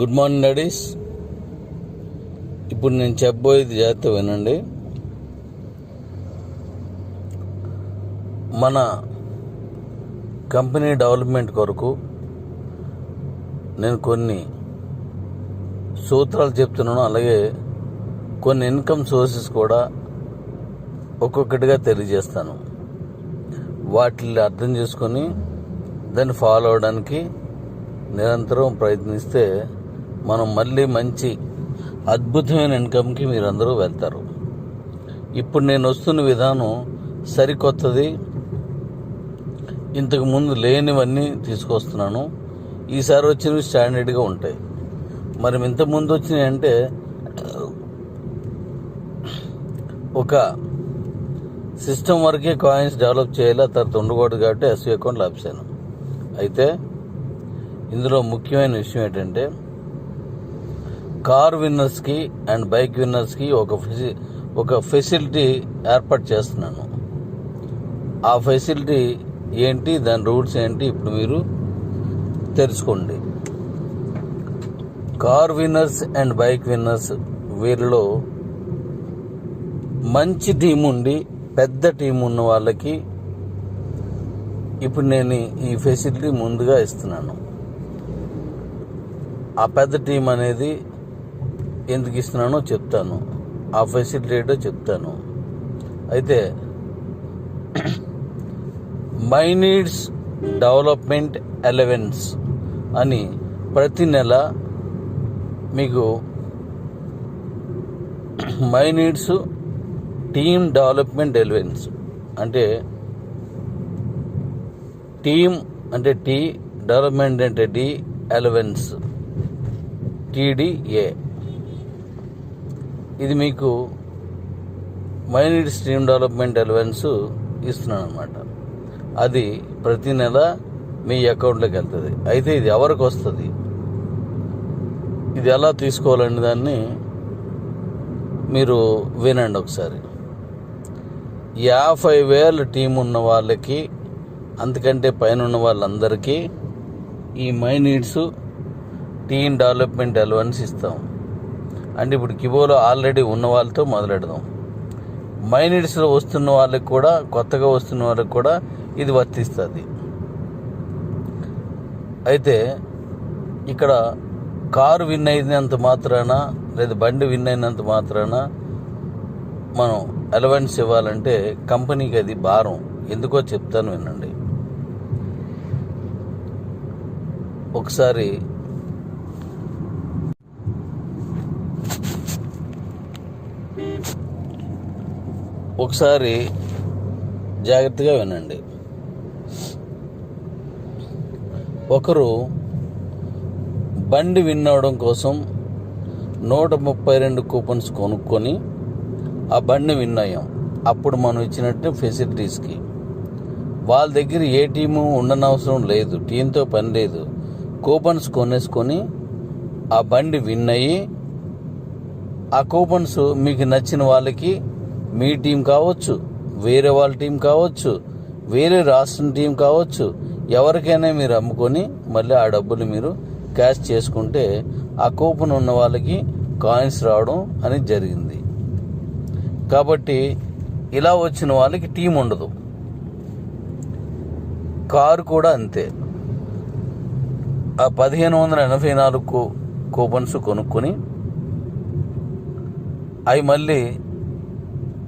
Good morning daddy's ఇప్పుడు నేను చెప్పబోయేది జాగ్రత్త వినండి. మన కంపెనీ డెవలప్మెంట్ కొరకు నేను కొన్ని సూత్రాలు చెప్తున్నాను. అలాగే కొన్ని ఇన్కమ్ సోర్సెస్ కూడా ఒక్కొక్కటిగా తెలియజేస్తాను. వాటిని అర్థం చేసుకొని దాన్ని ఫాలో అవడానికి నిరంతరం ప్రయత్నిస్తే మనం మళ్ళీ మంచి అద్భుతమైన ఇన్కమ్కి మీరందరూ వెళ్తారు. ఇప్పుడు నేను వస్తున్న విధానం సరికొత్తది. ఇంతకు ముందు లేనివన్నీ తీసుకొస్తున్నాను. ఈసారి వచ్చినవి స్టాండర్డ్గా ఉంటాయి. మరి ఇంతకుముందు వచ్చినాయి అంటే ఒక సిస్టమ్ వరకే కాయిన్స్ డెవలప్ చేయాలి తర్వాత ఉండకూడదు కాబట్టి ఎస్వి అకౌంట్ ఆప్సాను అయితే ఇందులో ముఖ్యమైన విషయం ఏంటంటే కార్ విన్నర్స్కి అండ్ బైక్ విన్నర్స్కి ఒక ఫెసి ఒక ఫెసిలిటీ ఏర్పాటు చేస్తున్నాను. ఆ ఫెసిలిటీ ఏంటి దాని రూల్స్ ఏంటి ఇప్పుడు మీరు తెలుసుకోండి. Car winners and bike winners వీరిలో మంచి టీం ఉండి పెద్ద టీం ఉన్న వాళ్ళకి ఇప్పుడు నేను ఈ ఫెసిలిటీ ముందుగా ఇస్తున్నాను. ఆ పెద్ద టీం అనేది ఎందుకు ఇస్తున్నానో చెప్తాను. ఆ ఫెసిలిటీ ఏంటో చెప్తాను. అయితే మై నీడ్స్ డెవలప్మెంట్ ఎలవెన్స్ అని ప్రతి నెల మీకు My Needs team development allowance అంటే టీమ్ అంటే టీ డెవలప్మెంట్ అంటే డి ఎలవెన్స్ టీడీఏ ఇది మీకు మైనిడ్ స్ట్రీమ్ డెవలప్మెంట్ అలవెన్స్ ఇస్తున్నాను అనమాట అది ప్రతి నెల మీ అకౌంట్లోకి వెళ్తుంది. అయితే ఇది ఎవరికి వస్తుంది? ఇది ఎలా తీసుకోవాలని దాన్ని మీరు వినండి ఒకసారి. యాభై వేల టీం ఉన్న వాళ్ళకి అంతకంటే పైన ఉన్న వాళ్ళందరికీ ఈ My Needs team development allowance ఇస్తాం. అంటే ఇప్పుడు కిబోలో ఆల్రెడీ ఉన్న వాళ్ళతో మొదలెడదాం. మైనిడ్స్లో వస్తున్న వాళ్ళకి కూడా కొత్తగా వస్తున్న వాళ్ళకి కూడా ఇది వర్తిస్తుంది. అయితే ఇక్కడ కారు విన్ అయినంత మాత్రాన లేదా బండి విన్ అయినంత మాత్రాన మనం అలవెన్స్ ఇవ్వాలంటే కంపెనీకి అది భారం. ఎందుకో చెప్తాను వినండి. ఒకసారి ఒకసారి జాగ్రత్తగా వినండి. ఒకరు బండి విన్నవడం కోసం నూట ముప్పై రెండు కూపన్స్ కొనుక్కొని ఆ బండి విన్ అయ్యాం. అప్పుడు మనం ఇచ్చినట్టు ఫెసిలిటీస్కి. వాళ్ళ దగ్గర ఏ టీము ఉండనవసరం లేదు టీంతో పని లేదు. కూపన్స్ కొనేసుకొని ఆ బండి విన్ అయ్యి ఆ కూపన్స్ మీకు నచ్చిన వాళ్ళకి మీ టీం కావచ్చు వేరే వాళ్ళ టీం కావచ్చు వేరే రాష్ట్రం టీం కావచ్చు ఎవరికైనా మీరు అమ్ముకొని మళ్ళీ ఆ డబ్బులు మీరు క్యాష్ చేసుకుంటే ఆ కూపన్ ఉన్న వాళ్ళకి కాయిన్స్ రావడం అనేది జరిగింది. కాబట్టి ఇలా వచ్చిన వాళ్ళకి టీం ఉండదు. కారు కూడా అంతే. ఆ పదిహేను వందల ఎనభై నాలుగు కూపన్స్ కొనుక్కొని అవి మళ్ళీ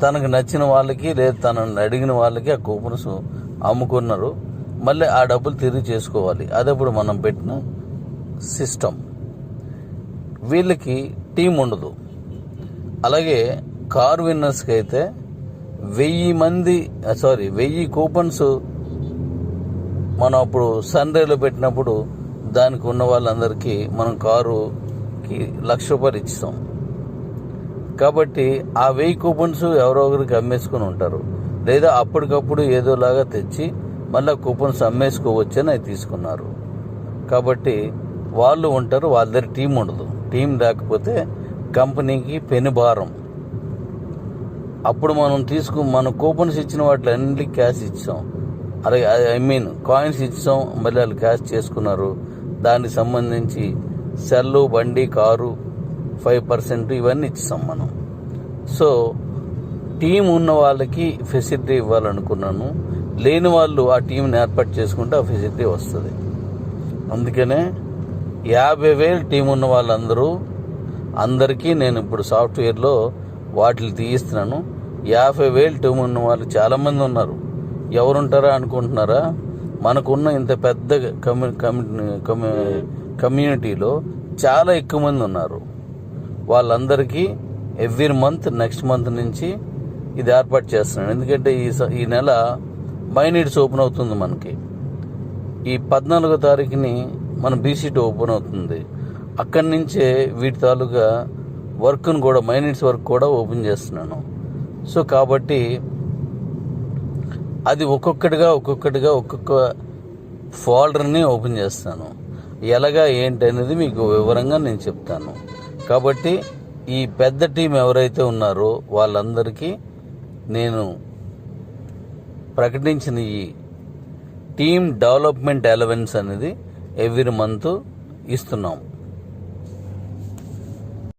తనకు నచ్చిన వాళ్ళకి లేదా తనని అడిగిన వాళ్ళకి ఆ కూపన్స్ అమ్ముకున్నారు. మళ్ళీ ఆ డబ్బులు తిరిగి చేసుకోవాలి. అదప్పుడు మనం పెట్టిన సిస్టమ్ వీళ్ళకి టీం ఉండదు. అలాగే కార్ విన్నర్స్కి అయితే వెయ్యి మంది సారీ వెయ్యి కూపన్స్ మనం అప్పుడు సన్ రైలో పెట్టినప్పుడు దానికి ఉన్న వాళ్ళందరికీ మనం కారుకి లక్ష రూపాయలు ఇచ్చాం. కాబట్టి ఆ వెయ్యి కూపన్స్ ఎవరో ఒకరికి అమ్మేసుకుని ఉంటారు. లేదా అప్పటికప్పుడు ఏదోలాగా తెచ్చి మళ్ళీ కూపన్స్ అమ్మేసుకోవచ్చు అని అవి తీసుకున్నారు. కాబట్టి వాళ్ళు ఉంటారు వాళ్ళ దగ్గర టీం ఉండదు. టీం లేకపోతే కంపెనీకి పెను భారం. అప్పుడు మనం తీసుకు మన కూపన్స్ ఇచ్చిన వాటిలో అన్నింటికి క్యాష్ ఇచ్చాం. అలాగే ఐ మీన్ కాయిన్స్ ఇచ్చాం మళ్ళీ వాళ్ళు క్యాష్ చేసుకున్నారు. దానికి సంబంధించి సెల్లు బండి కారు ఫైవ్ పర్సెంట్ ఇవన్నీ ఇస్తాం మనం. సో టీం ఉన్న వాళ్ళకి ఫెసిలిటీ ఇవ్వాలనుకున్నాను. లేని వాళ్ళు ఆ టీంని ఏర్పాటు చేసుకుంటే ఆ ఫెసిలిటీ వస్తుంది. అందుకనే యాభై వేలు టీం ఉన్న వాళ్ళందరూ అందరికీ నేను ఇప్పుడు సాఫ్ట్వేర్లో వాటిని తీయిస్తున్నాను. యాభై వేలు టీం ఉన్న వాళ్ళు చాలామంది ఉన్నారు. ఎవరుంటారా అనుకుంటున్నారా? మనకున్న ఇంత పెద్ద కమ్యూ కమ్యూ- కమ్యూ- కమ్యూనిటీలో చాలా ఎక్కువ మంది ఉన్నారు. వాళ్ళందరికీ ఎవ్రీ మంత్ నెక్స్ట్ మంత్ నుంచి ఇది ఏర్పాటు చేస్తున్నాను. ఎందుకంటే ఈ స- ఈ నెల మైనీడ్స్ ఓపెన్ అవుతుంది మనకి. ఈ పద్నాలుగో తారీఖుని మన బీసీటీ ఓపెన్ అవుతుంది. అక్కడి నుంచే వీటి తాలూకా వర్క్ను కూడా మైనిట్స్ వర్క్ కూడా ఓపెన్ చేస్తున్నాను. సో కాబట్టి అది ఒక్కొక్కటిగా ఒక్కొక్కటిగా ఒక్కొక్క ఫోల్డర్ని ఓపెన్ చేస్తాను. ఎలాగా ఏంటి అనేది మీకు వివరంగా నేను చెప్తాను. కాబట్టి ఈ పెద్ద టీం ఎవరైతే ఉన్నారో వాళ్ళందరికీ నేను ప్రకటించిన ఈ టీమ్ డెవలప్మెంట్ ఎలవెన్స్ అనేది ఎవ్రీ మంత్ ఇస్తున్నాం.